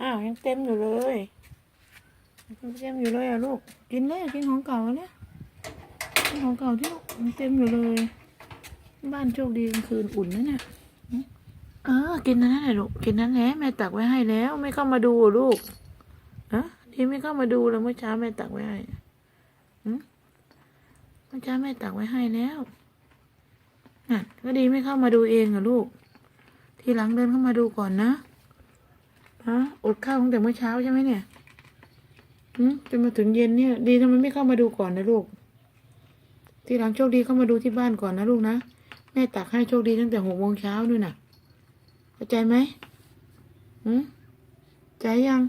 อ้าวยังเต็มอยู่เลยยังเต็มอยู่เลยอะลูก กินเลยกินของเก่าเนี่ยกินของเก่าที่ลูกยังเต็มอยู่เลย บ้านโชคดีกลางคืนอุ่นนะเนี่ยเออกินนั้นแหละลูกกินนั้นแหละแม่ตักไว้ให้แล้ว ไม่เข้ามาดูลูกฮะดีไม่เข้ามาดูเลยเมื่อเช้าแม่ตักไว้ให้เมื่อเช้าแม่ตักไว้ให้แล้วน่ะก็ดีไม่เข้ามาดูเองเหรอลูก ทีหลังเดินเข้ามาดูก่อนนะ ฮะอดข้าวตั้งแต่เมื่อเช้าใช่ไหมเนี่ยหืมจนมาถึงเย็นเนี่ย ดีทำไมไม่เข้ามาดูก่อนนะลูก ทีหลังโชคดีเข้ามาดูที่บ้านก่อนนะลูกนะแม่ตักให้โชคดีตั้งแต่หกโมงเช้าด้วยน่ะเข้าใจไหมหืมใจยัง